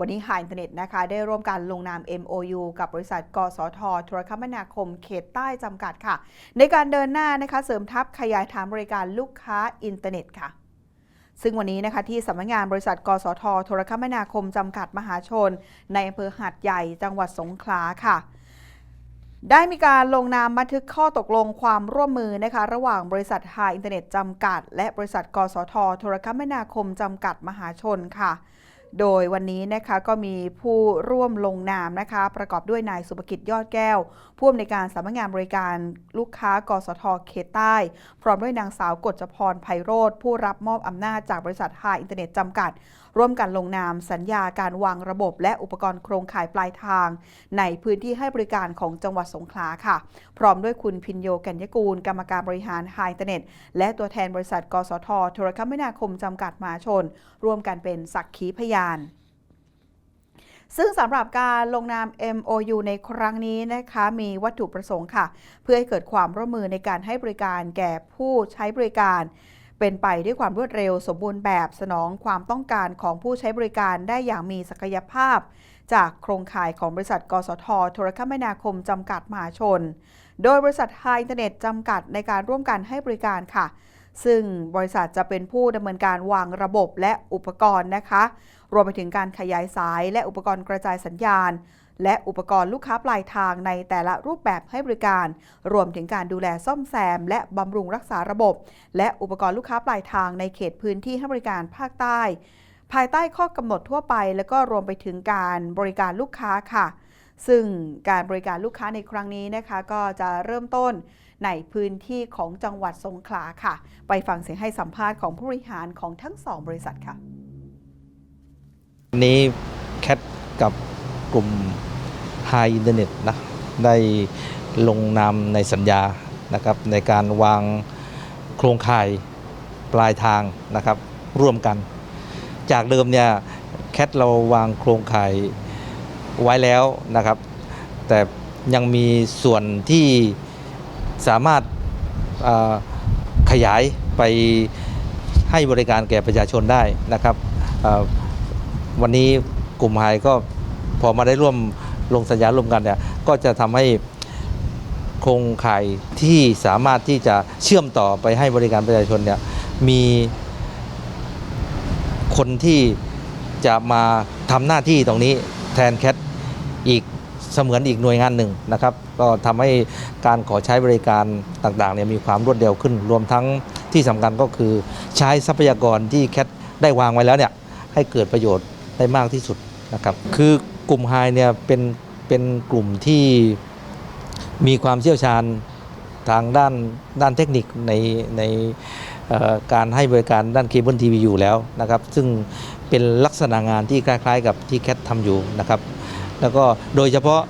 วันนี้หาอินเทอร์เน็ตนะคะ ได้ร่วมกันลงนาม MOU กับบริษัท กสทโทรคมนาคมเขตใต้จำกัดค่ะ ในการเดินหน้านะคะเสริมทัพขยายฐานบริการลูกค้าอินเทอร์เน็ตค่ะซึ่งวันนี้นะคะที่สำนักงานบริษัท กสทโทรคมนาคมจำกัดมหาชน ในอำเภอหาดใหญ่จังหวัดสงขลาค่ะ ได้มีการลงนามบันทึกข้อตกลงความร่วมมือนะคะ ระหว่างบริษัทไฮอินเทอร์เน็ตจำกัด และบริษัท กสทโทรคมนาคมจำกัดมหาชนค่ะ โดยวันนี้นะคะก็มีผู้ร่วมลงนามนะคะ ประกอบด้วยนายสุภกิจยอดแก้ว ผู้อำนวยการสำนักงานบริการลูกค้ากสทเขตใต้ พร้อมด้วยนางสาวกฎจพรไพโรธผู้รับมอบอำนาจจากบริษัทไฮอินเทอร์เน็ตจำกัด ร่วมกันลงนามสัญญาการวางระบบ และอุปกรณ์โครงข่ายปลายทาง ในพื้นที่ให้บริการของจังหวัดสงขลาค่ะ พร้อมด้วยคุณพินโยกัญญกูล กรรมการบริหารไฮอินเทอร์เน็ต และตัวแทนบริษัท กสทโทรคมนาคมจำกัดมหาชน ร่วมกันเป็นสักขีพยานซึ่งสำหรับการลงนาม MOU ในครั้งนี้นะคะมีวัตถุประสงค์ค่ะ เพื่อให้เกิดความร่วมมือในการให้บริการแก่ผู้ใช้บริการเป็นไปด้วยความรวดเร็วสมบูรณ์แบบสนองความต้องการของผู้ใช้บริการได้อย่างมีศักยภาพ จากโครงข่ายของบริษัท กสท โทรคมนาคม จำกัดมหาชน โดยบริษัทไฮอินเทอร์เน็ตจำกัดในการร่วมกันให้บริการค่ะ ซึ่งบริษัทจะเป็นผู้ดำเนินการวางระบบและอุปกรณ์นะคะ รวมไปถึงการขยายสายและอุปกรณ์กระจายสัญญาณ และอุปกรณ์ลูกค้าปลายทางในแต่ละรูปแบบให้บริการ รวมถึงการดูแลซ่อมแซม และบำรุงรักษาระบบ และอุปกรณ์ลูกค้าปลายทางในเขตพื้นที่ให้บริการภาคใต้ ภายใต้ข้อกำหนดทั่วไป แล้วก็รวมไปถึงการบริการลูกค้าค่ะ ซึ่งการบริการลูกค้าในครั้งนี้นะคะ ก็จะเริ่มต้นในพื้นที่ของจังหวัดสงขลาค่ะ ไปฟังเสียงให้สัมภาษณ์ของผู้บริหารของทั้งสองบริษัทค่ะวันนี้แคทกับกลุ่ม High Internet นะได้ลงนามในสัญญานะครับในการวางโครงข่ายปลายทางนะครับร่วมกัน จากเดิมเนี่ยแคทเราวางโครงข่าย ไว้แล้วนะครับ แต่ยังมีส่วนที่สามารถขยายไปให้บริการแก่ประชาชนได้นะครับ วันนี้กลุ่มไฮก็พอมาได้ร่วมลงสัญญาร่วมกันเนี่ยก็จะทำให้โครงข่ายที่สามารถที่จะเชื่อมต่อไปให้บริการประชาชนเนี่ยมีคนที่จะมาทำหน้าที่ตรงนี้แทนแคท อีกเสมือนอีกหน่วยงานหนึ่งนะครับ ก็ทำให้การขอใช้บริการต่างๆเนี่ยมีความรวดเร็วขึ้น รวมทั้งที่สำคัญก็คือใช้ทรัพยากรที่แคทได้วางไว้แล้วเนี่ยให้เกิดประโยชน์ได้มากที่สุดนะครับ คือกลุ่มไฮเนี่ยเป็นเป็นกลุ่มที่มีความเชี่ยวชาญทางด้านด้านเทคนิคในในการให้บริการด้านเคเบิลทีวีอยู่แล้วนะครับ ซึ่งเป็นลักษณะงานที่คล้ายๆ กับที่แคททำอยู่นะครับ แล้วก็โดยเฉพาะ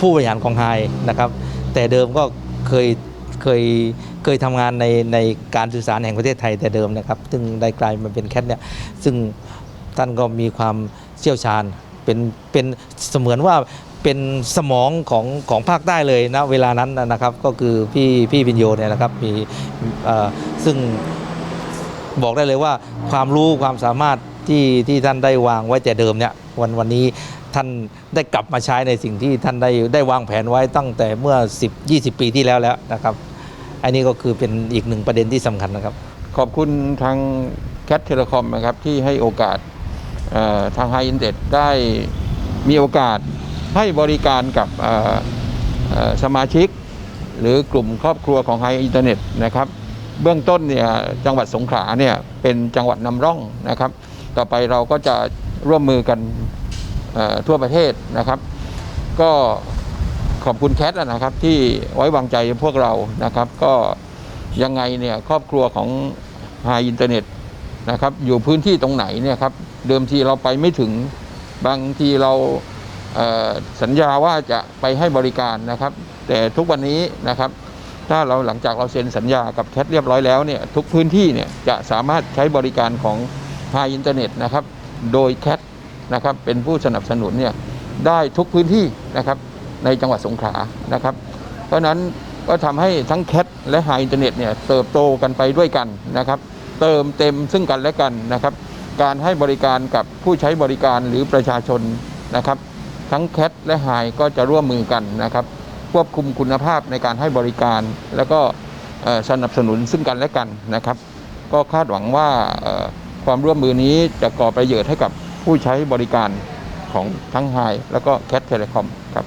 ผู้บริหารของไฮนะครับ แต่เดิมก็เคยเคยเคยทำงานในในการสื่อสารแห่งประเทศไทยแต่เดิมนะครับ ซึ่งได้กลายมาเป็นแคทเนี่ยซึ่งท่านก็มีความเชี่ยวชาญเป็นเป็นเสมือนว่าเป็นสมองของของภาคใต้เลยนะเวลานั้นนะครับก็คือพี่พี่พิญโยเนี่ยนะครับมีซึ่งบอกได้เลยว่าความรู้ความสามารถที่ที่ท่านได้วางไว้แต่เดิมเนี่ยวันวันนี้ ท่านได้กลับมาใช้ในสิ่งที่ท่านได้ได้วางแผนไว้ตั้งแต่เมื่อ 10 20 ปีที่แล้วแล้วนะครับ อันนี้ก็คือเป็นอีกหนึ่งประเด็นที่สำคัญนะครับ ขอบคุณทางแคทเทเลคอมนะครับที่ให้โอกาสเอ่อทางไฮอินเด็ได้มีโอกาสให้บริการกับเอ่อเอ่อสมาชิก หรือกลุ่มครอบครัวของไฮอินเทอร์เน็ตนะครับ เบื้องต้นเนี่ยจังหวัดสงขลาเนี่ยเป็นจังหวัดนำร่องนะครับ ต่อไปเราก็จะร่วมมือกัน ทั่วประเทศนะครับ ก็ขอบคุณแคทนะครับที่ไว้วางใจพวกเรานะครับ ก็ยังไงเนี่ยครอบครัวของไฮอินเทอร์เน็ตนะครับอยู่พื้นที่ตรงไหนเนี่ยครับเดิมทีเราไปไม่ถึงบางทีเราเสัญญาว่าจะไปให้บริการนะครับ แต่ทุกวันนี้นะครับ ถ้าเราหลังจากเราเซ็นสัญญากับแคทเรียบร้อยแล้วเนี่ยทุกพื้นที่เนี่ยจะสามารถใช้บริการของไฮอินเทอร์เน็ตนะครับ โดยแคท นะครับเป็นผู้สนับสนุนเนี่ยได้ทุกพื้นที่นะครับในจังหวัดสงขลานะครับ เพราะนั้นก็ทำให้ทั้งแคทและไฮอินเทอร์เน็ตเนี่ยเติบโตกันไปด้วยกันนะครับ เติมเต็มซึ่งกันและกันนะครับ การให้บริการกับผู้ใช้บริการหรือประชาชนนะครับ ทั้งแคทและไฮก็จะร่วมมือกันนะครับ ควบคุมคุณภาพในการให้บริการ แล้วก็สนับสนุนซึ่งกันและกันนะครับ ก็คาดหวังว่าความร่วมมือนี้จะก่อประโยชน์ให้กับ ผู้ใช้บริการของทั้งไฮแล้วก็แคทเทเลคอมครับ